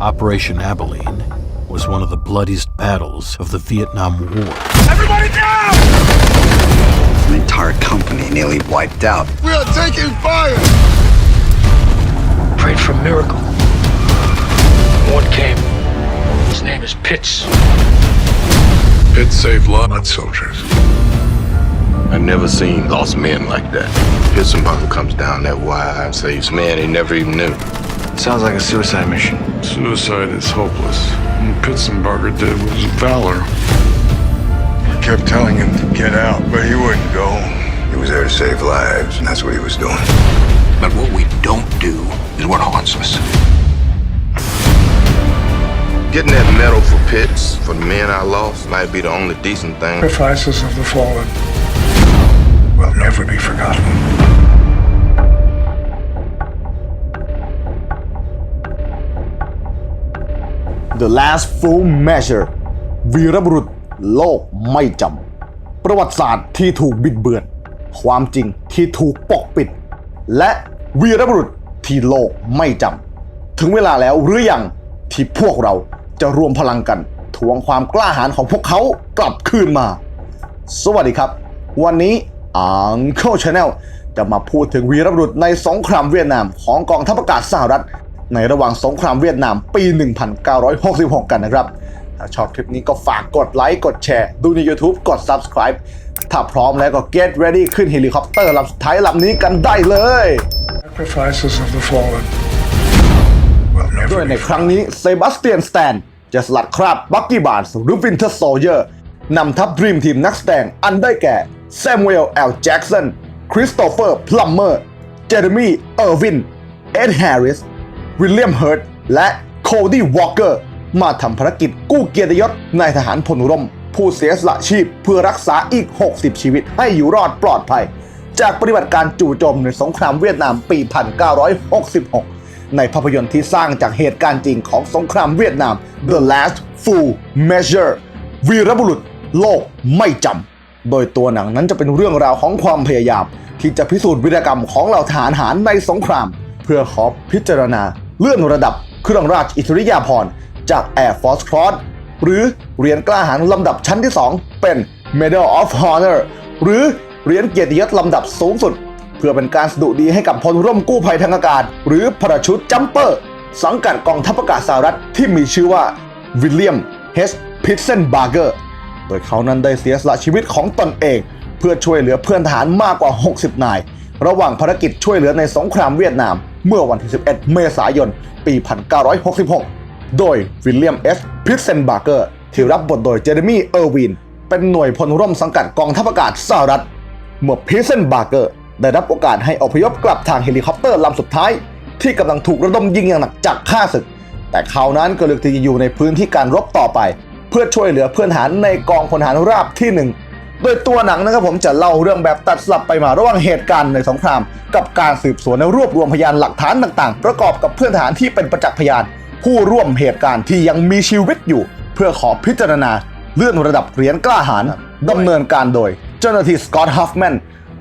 Operation Abilene was one of the bloodiest battles of the Vietnam War. Everybody down! An entire company nearly wiped out. We are taking fire! Prayed for a miracle. One came. His name is Pitts. Pitts saved lot soldiers. I've never seen lost men like that. Pitts and Pittsburgh comes down that wire and saves men he never even knew. Sounds like a suicide mission. Suicide is hopeless. What Pitzenbarger did was valor. I kept telling him to get out, but he wouldn't go. He was there to save lives, and that's what he was doing. But what we don't do is what haunts us. Getting that medal for Pitts, for the men I lost, might be the only decent thing. Sacrifices of the fallen will never be forgotten. The Last Full Measure วีรบุรุษโลกไม่จำ ประวัติศาสตร์ที่ถูกบิดเบือน ความจริงที่ถูกปกปิด และวีรบุรุษที่โลกไม่จำ ถึงเวลาแล้วหรือยังที่พวกเราจะรวมพลังกันทวงความกล้าหาญของพวกเขากลับคืนมา สวัสดีครับ วันนี้ Uncle Channel จะมาพูดถึงวีรบุรุษในสงครามเวียดนามของกองทัพอากาศสหรัฐ ในระหว่างสงครามเวียดนามปี 1966 กันนะครับ ถ้าชอบคลิปนี้ก็ฝากกดไลค์ กดแชร์ ดูใน YouTube กด Subscribe ถ้าพร้อมแล้วก็ get ready ขึ้นเฮลิคอปเตอร์ลำสุดท้ายลำนี้กันได้เลย Sacrifices of the fallen will โด never ยใน be ครั้งนี้เซบาสเตียนสแตนจะสลัดคราบบักกี้บาร์สหรือวินเทอร์โซเยอร์นำทัพดรีมทีมนักแสดงอันได้แก่แซม u วลแอลแจ็กสันคริสโตเฟอร์พลัมเมอร์เจเรมีเออร์วินเอ็ดแฮร์ริส วิลเลียมเฮิร์ตและโคดี้วอลเกอร์มาทำภารกิจกู้เกียรติยศนายทหารพลร่ม ผู้เสียสละชีพเพื่อรักษาอีก 60 ชีวิตให้อยู่รอดปลอดภัย จากปฏิบัติการจู่โจมในสงครามเวียดนามปี 1966 ในภาพยนตร์ที่สร้างจากเหตุการณ์จริงของสงครามเวียดนาม The Last Full Measure วีรบุรุษโลกไม่จำ โดยตัวหนังนั้นจะเป็นเรื่องราวของความพยายาม ที่จะพิสูจน์วีรกรรมของเหล่าทหารหารในสงคราม เพื่อขอพิจารณา เลื่อนระดับเครื่องราชอิสริยาภรณ์จาก Air Force Cross หรือเหรียญกล้าหาญลำดับชั้นที่ 2 เป็น Medal of Honor หรือเหรียญเกียรติยศลำดับสูงสุด เพื่อเป็นการสดุดีให้กับพลร่มกู้ภัยทางอากาศ หรือพราชุดจัมเปอร์ สังกัดกองทัพอากาศสหรัฐที่มีชื่อว่าวิลเลียมเฮสพิทเซนบาร์เกอร์โดยเขานั้นได้เสียสละชีวิตของตนเอง เพื่อช่วยเหลือเพื่อนทหารมากกว่า 60 นาย ระหว่างภารกิจช่วยเหลือในสงครามเวียดนาม เมื่อวันที่ 11 เมษายน ปี 1966 โดยวิลเลียมเอสพิทเซนบาร์เกอร์ที่รับบทโดยเจเรมีเออร์วิน เป็นหน่วยพลร่มสังกัดกองทัพอากาศสหรัฐ เมื่อพิเซนบาร์เกอร์ได้รับโอกาสให้อพยพกลับทางเฮลิคอปเตอร์ลำสุดท้าย ที่กำลังถูกระดมยิงอย่างหนักจากข้าศึก แต่เขานั้นก็เลือกที่จะอยู่ในพื้นที่การรบต่อไป เพื่อช่วยเหลือเพื่อนหารในกองพลหารราบที่หนึ่ง โดยตัวหนังนะครับผมจะเล่าเรื่องแบบตัดสลับไปมาระหว่างเหตุการณ์ในสงคราม กับการสืบสวนและรวบรวมพยานหลักฐานต่างๆ ประกอบกับเพื่อนทหารที่เป็นประจักษ์พยาน ผู้ร่วมเหตุการณ์ที่ยังมีชีวิตอยู่ เพื่อขอพิจารณาเลื่อนระดับเหรียญกล้าหาญดำเนินการโดย เจ้าหน้าที่สกอตต์ฮัฟแมน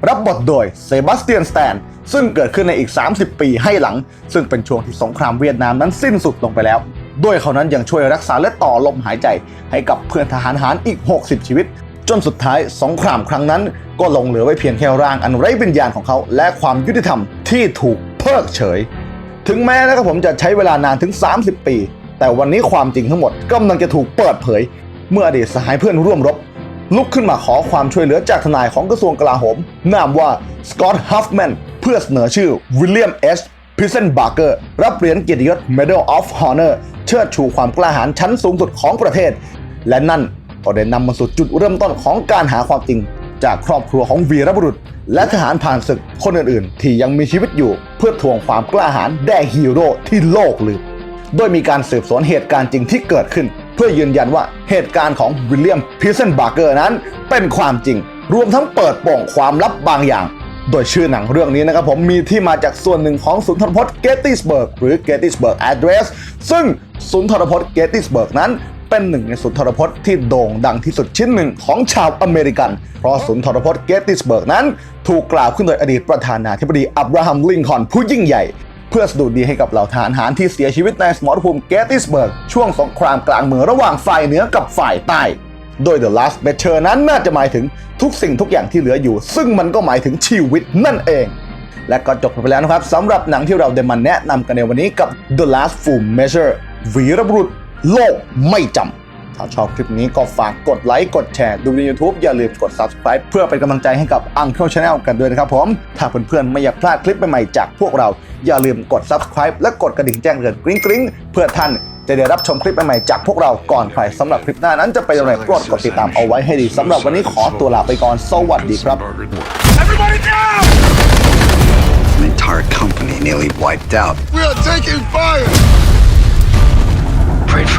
รับบทโดยเซบาสเตียนสแตนซึ่งเกิดขึ้นในอีก 30 ปีให้หลัง ซึ่งเป็นช่วงที่สงครามเวียดนามนั้นสิ้นสุดลงไปแล้วโดยเขานั้นยังช่วยรักษาและต่อลมหายใจให้กับเพื่อนทหารหารอีก 60 ชีวิต จนสุดท้ายสงครามครั้งนั้น ก็ลงเหลือไว้เพียงแค่ร่างอันไร้วิญญาณของเขา และความยุติธรรมที่ถูกเพิกเฉย ถึงแม้นะครับผมจะใช้เวลานานถึง 30 ปี แต่วันนี้ความจริงทั้งหมดกำลังจะถูกเปิดเผย เมื่ออดีตสหายเพื่อนร่วมรบ ลุกขึ้นมาขอความช่วยเหลือจากทนายของกระทรวงกลาโหม นามว่าสกอตต์ฮัฟแมนเพื่อเสนอชื่อวิลเลียมเอสพิเซนบาร์เกอร์รับเหรียญเกียรติยศ Medal of Honor เชิดชูความกล้าหาญชั้นสูงสุดของประเทศ และนั่น ก็ได้นำมาสู่จุดเริ่มต้นของการหาความจริง จากครอบครัวของวีรบุรุษ และทหารผ่านศึกคนอื่นๆ ที่ยังมีชีวิตอยู่เพื่อทวงความกล้าหาญแด่ฮีโร่ที่โลกลืมโดยมีการสืบสวนเหตุการณ์จริงที่เกิดขึ้น เพื่อยืนยันว่าเหตุการณ์ของวิลเลียมพิเซนบาร์เกอร์นั้นเป็นความจริง รวมทั้งเปิดโป่งความลับบางอย่าง โดยชื่อหนังเรื่องนี้นะครับผมมีที่มาจากส่วนหนึ่งของสุนทรพจน์เกตติสเบิร์กหรือ Gettysburg Address ซึ่งสุนทรพจน์เกตติสเบิร์กนั้น เป็นหนึ่งในสุนทรพจน์ที่โด่งดังที่สุดชิ้นหนึ่งของชาวอเมริกัน เพราะสุนทรพจน์เกตติสเบิร์กนั้น ถูกกล่าวขึ้นโดยอดีตประธานาธิบดีอับราฮัมลิงคอนผู้ยิ่งใหญ่ เพื่อสดุดดีให้กับเหล่าทหารหารที่เสียชีวิตในสมรภูมิเกติสเบิร์กช่วงสงครามกลางเมืองระหว่างฝ่ายเหนือกับฝ่ายใต้โดย The Last b e t c h e r นั้นน่าจะหมายถึงทุกสิ่งทุกอย่างที่เหลืออยู่ ซึ่งมันก็หมายถึงชีวิตนั่นเอง และก็จบไปแล้วนะครับสำหรับหนังที่เราได้มาแนะนำกันในวันนี้กับ The Last Full Measure วีรบุรุษ โลกไม่จำ ถ้าชอบคลิปนี้ก็ฝากกดไลค์ กดแชร์ ดูใน YouTube อย่าลืมกด Subscribe เพื่อเป็นกำลังใจให้กับ Uncle Channel กันด้วยนะครับผม ถ้าเพื่อนๆไม่อยากพลาดคลิปใหม่ๆจากพวกเรา อย่าลืมกด Subscribe และกดกระดิ่งแจ้งเตือนกริ๊งกริ๊งๆเพื่อท่านจะได้รับชมคลิปใหม่ๆจากพวกเราก่อนใครสำหรับคลิปหน้านั้นจะเป็นอย่างไรโปรดกดติดตามเอาไว้ให้ดีสำหรับวันนี้ขอตัวลาไปก่อนสวัสดีครับ An entire company nearly wiped out. We are taking fire!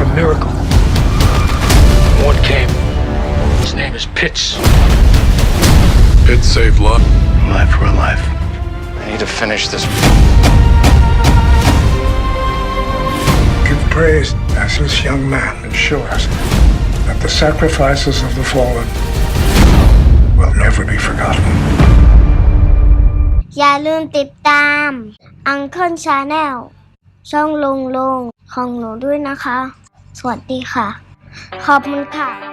Prayed for a miracle. One came. His name is Pitts. It saved life. Life for a life. I need to finish this. Give praise as this young man and show us that the sacrifices of the fallen will never be forgotten. อย่าลืมติดตาม Uncle Channel ช่องลุงลุงของหนูด้วยนะคะ สวัสดีค่ะ ขอบคุณค่ะ